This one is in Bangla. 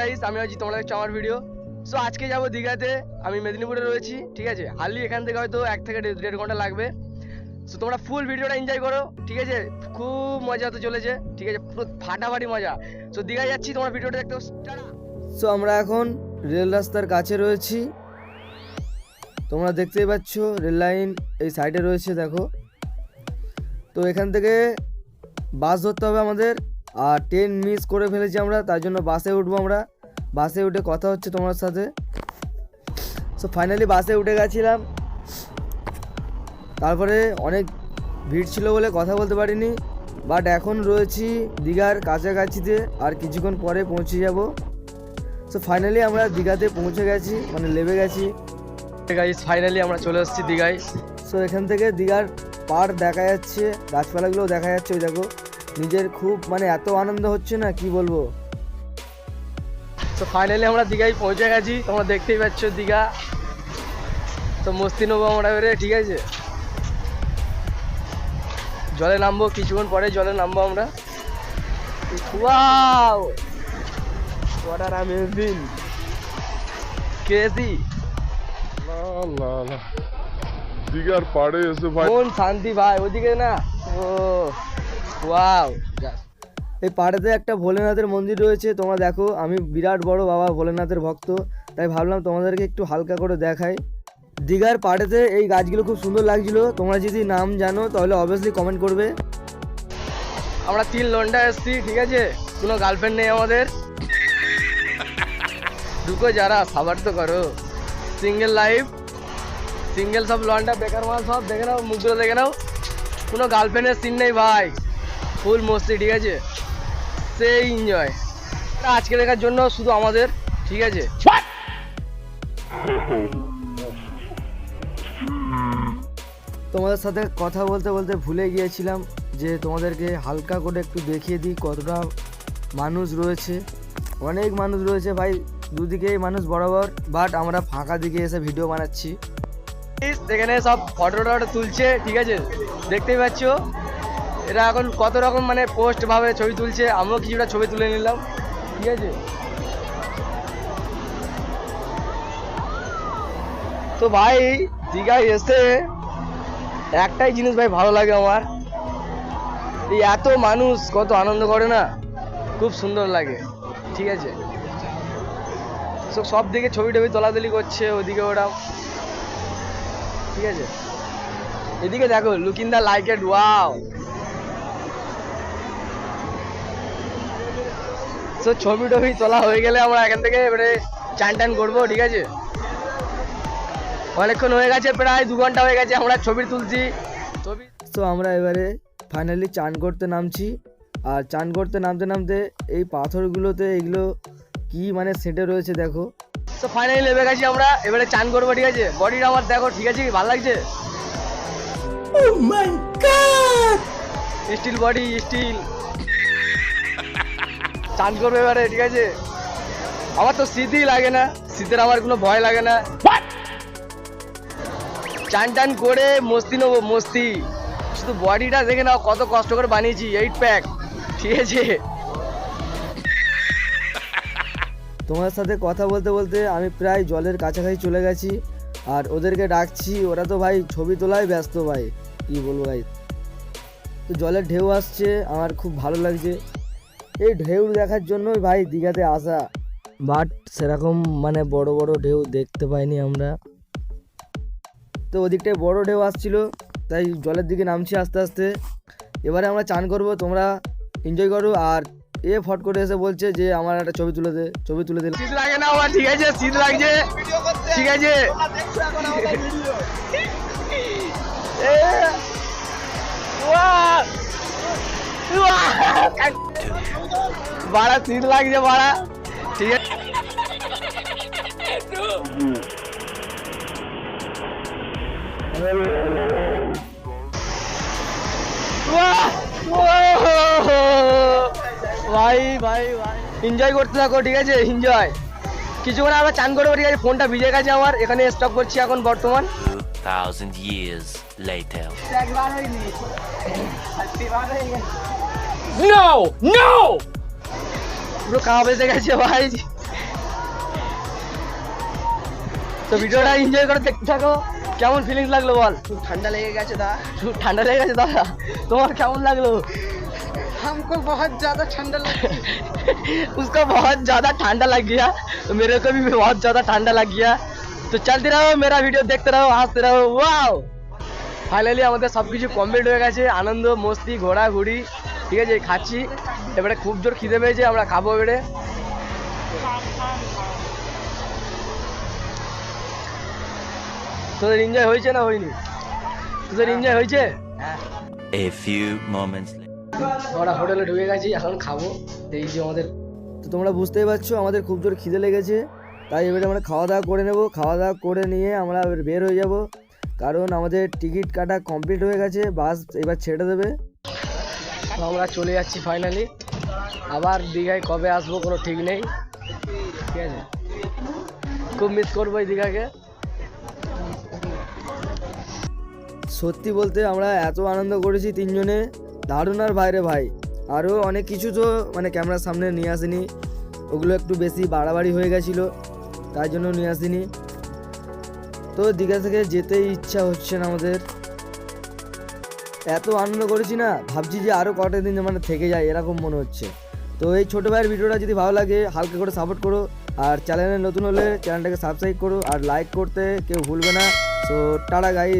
গাইস আমি আছি তোমরা দেখছ আমার ভিডিও সো আজকে যাব দীঘাতে। আমি মেদিনীপুরে রয়েছি, ঠিক আছে? হার্লি এখান থেকে হয়তো এক থেকে দেড় ঘণ্টা লাগবে। সো তোমরা ফুল ভিডিওটা এনজয় করো, ঠিক আছে? খুব মজা হতে চলেছে, ঠিক আছে? পুরো ফাটাফাটি মজা। সো দীঘায় যাচ্ছি, তোমরা ভিডিওটা দেখতে সো আমরা এখন রেল রাস্তার কাছে রয়েছি। তোমরা দেখতেই পাচ্ছ, রেল লাইন এই সাইডে রয়েছে, দেখো। তো, এখান থেকে বাস ধরতে হবে আমাদের। আর ট্রেন মিস করে ফেলেছি আমরা তার জন্য বাসে উঠবো আমরা। বাসে উঠে কথা হচ্ছে তোমার সাথে। সো ফাইনালি বাসে উঠে গেছিলাম। তারপরে অনেক ভিড় ছিল বলে কথা বলতে পারিনি। বাট এখন রয়েছি দীঘার কাছাকাছিতে আর কিছুক্ষণ পরে পৌঁছে যাব। সো ফাইনালি আমরা দীঘাতে পৌঁছে গেছি মানে লেবে গেছি। গাইস ফাইনালি আমরা চলে এসেছি দীঘায়। সো এখান থেকে দীঘার পাড় দেখা যাচ্ছে গাছপালাগুলোও দেখা যাচ্ছে ওই দেখো। নিজের খুব মানে এত আনন্দ হচ্ছে না কি বলব? তো ফাইনালি আমরা দীঘায় পৌঁছে গেছি তোমরা দেখতেই পাচ্ছ দীঘা। তো মস্তি নেব আমরা এবারে ঠিক আছে? জলে নামবো কিছুক্ষণ পরে জলে নামবো আমরা। ওয়াও দিঘার পাড়ে এসে ভাই মন শান্তি ভাই ওদিকে না। ও। ওয়াও এই পাড়েতে একটা ভোলেনাথের মন্দির রয়েছে তোমরা দেখো আমি বিরাট বড় বাবা ভোলেনাথের ভক্ত তাই ভাবলাম তোমাদেরকে একটু হালকা করে দেখাই। দীঘার পাড়েতে এই গাছগুলো খুব সুন্দর লাগছিল তোমরা যদি নাম জানো তাহলে অবভিয়াসলি কমেন্ট করবে। আমরা তিন লন্ডা এসছি ঠিক আছে? কোনো গার্লফ্রেন্ড নেই আমাদের। ঢুকো যারা সাবার তো করো। সিঙ্গেল লাইফ সিঙ্গেল সব লন্ডা বেকার মাল সব দেখে নাও মুখগুলো দেখে নাও। কোনো গার্লফ্রেন্ডের সিন নেই ভাই। ফুল মস্তি ঠিক আছে? সেই এনজয় আজকে দেখার জন্য শুধু আমাদের ঠিক আছে? তোমাদের সাথে কথা বলতে বলতে ভুলে গিয়েছিলাম যে তোমাদেরকে হালকা করে একটু দেখিয়ে দিই কতটা মানুষ রয়েছে। অনেক মানুষ রয়েছে ভাই দুদিকেই মানুষ বরাবর বাট আমরা ফাঁকা দিকে এসে ভিডিও বানাচ্ছি। এখানে সব ফটো টটো তুলছে ঠিক আছে? দেখতেই পাচ্ছ? এরা এখন কত রকম মানে পোস্ট ভাবে ছবি তুলছে আমিও কিছুটা ছবি তুলে নিলাম, ঠিক আছে? তো ভাই দীঘায় এসে একটাই জিনিস ভাই ভালো লাগে আমার, এই এত মানুষ কত আনন্দ করে না, খুব সুন্দর লাগে, ঠিক আছে? সব সব দিকে ছবি টবি তোলাতুলি করছে, ওদিকে ওরা ঠিক আছে? এদিকে দেখো looking the like at wow so ছবি টবি তোলা হয়ে গেলে আমরা এখান থেকে এবারে চান টান করব ঠিক আছে? অনেকক্ষণ হয়ে গেছে প্রায় দু ঘণ্টা হয়ে গেছে আমরা ছবি তুলছি। ছবি তো আমরা এবারে ফাইনালি চান করতে নামছি। আর চান করতে নামতে নামতে এই পাথরগুলোতে এগুলো কি মানে সেটে রয়েছে দেখো। তো ফাইনালি নেমে গেছি আমরা এবারে চান করব ঠিক আছে? বডিটা আমার দেখো ঠিক আছে? কি ভালো লাগছে? স্টিল বডি স্টিল চান করবে এবারে ঠিক আছে? আমার তো শীতই লাগে না শীতের আমার কোনো ভয় লাগে না। চান টান করে মস্তি নেব মস্তি। শুধু বডিটা দেখে নাও কত কষ্ট করে বানিয়েছি এইট প্যাক ঠিক আছে? তোমার সাথে কথা বলতে বলতে আমি প্রায় জলের কাছাকাছি চলে গেছি আর ওদেরকে ডাকছি ওরা তো ভাই ছবি তোলায় ব্যস্ত ভাই কি বলব ভাই? তো জলের ঢেউ আসছে আমার খুব ভালো লাগছে। এই ঢেউ দেখার জন্যই ভাই দীঘাতে আসা। বাট সেরকম মানে বড় বড় ঢেউ দেখতে পাইনি আমরা। তো ওদিকটায় বড় ঢেউ আসছিল তাই জলের দিকে নামছি আস্তে আস্তে। এবারে আমরা চান করব তোমরা এনজয় করো আর এ ফট করে এসে বলছে যে আমার একটা ছবি তুলে দে ছবি তুলে দিলে শীত লাগে না ঠিক আছে শীত লাগছে। ঠিক আছে। এ, উয়া, বাড়া শীত লাগছে বাড়া। ঠিক আছে। ভাই ভাই ভাই। এনজয় করতে থাকো ঠিক আছে? এনজয় কিছুক্ষণ আমরা চান করব ঠিক আছে? ফোনটা ভিজে গেছে আমার। এখানে স্টপ করছি এখন বর্তমান। Thousand years later. No! No! পুরো কাপ এসে গেছে ভাই তো ভিডিওটা এনজয় করে দেখতে থাকো কেমন ফিলিংস লাগলো বল খুব ঠান্ডা লেগে গেছে দা খুব ঠান্ডা লেগে গেছে দাদা তোমার কেমন লাগলো हमको बहुत ज्यादा ठंडा लग उसको बहुत ज्यादा ठंडा लग गया तो मेरे को भी बहुत ज्यादा ठंडा लग गया तो चलते रहो मेरा वीडियो देखते रहो হাসতে रहो ওয়াও ফাইনালি আমাদের সব কিছু কমপ্লিট হয়ে গেছে আনন্দ মস্তি ঘোরাঘুরি ঠিক আছে খাচ্ছি। এবারে খুব জোর খিদে পেয়েছে আমরা খাব এবারে। তোদের এনজয় হয়েছে না হয়নি? তোদের এনজয় হয়েছে? A few moments আমরা হোটেলে ঢুকে গেছি এখন খাব। এই যে আমাদের। তো তোমরা বুঝতেই পারছ আমাদের খুব জোর খিদে লেগেছে। তাই এবারে আমরা খাওয়া দাওয়া করে নেব। খাওয়া দাওয়া করে নিয়ে আমরা এবার বের হয়ে যাব। কারণ আমাদের টিকিট কাটা কমপ্লিট হয়ে গেছে বাস এবার ছেড়ে দেবে। তো আমরা চলে যাচ্ছি ফাইনালি আবার দীঘায় কবে আসব কোনো ঠিক নেই। ঠিক আছে? খুব মিস করব এই দীঘাকে। সত্যি বলতে আমরা এত আনন্দ করেছি তিনজনে। দারুণ আর বাইরে ভাই। আরও অনেক কিছু তো মানে ক্যামেরার সামনে নিয়ে আসিনি। ওগুলো একটু বেশি বাড়াবাড়ি হয়ে গেছিল, তাই জন্য নিয়ে আসিনি। তো দীঘা থেকে যেতেই ইচ্ছা হচ্ছে না আমাদের। এত আনন্দ করেছি না, ভাবছি যে আরও কটা দিন মানে থেকে যায়, এরকম মনে হচ্ছে। তো এই ছোটো ভাইয়ের ভিডিওটা যদি ভালো লাগে, হালকা করে সাপোর্ট করো, আর চ্যানেলে নতুন হলে চ্যানেলটাকে সাবস্ক্রাইব করো, আর লাইক করতে কেউ ভুলবে না। তো টাটা গাইস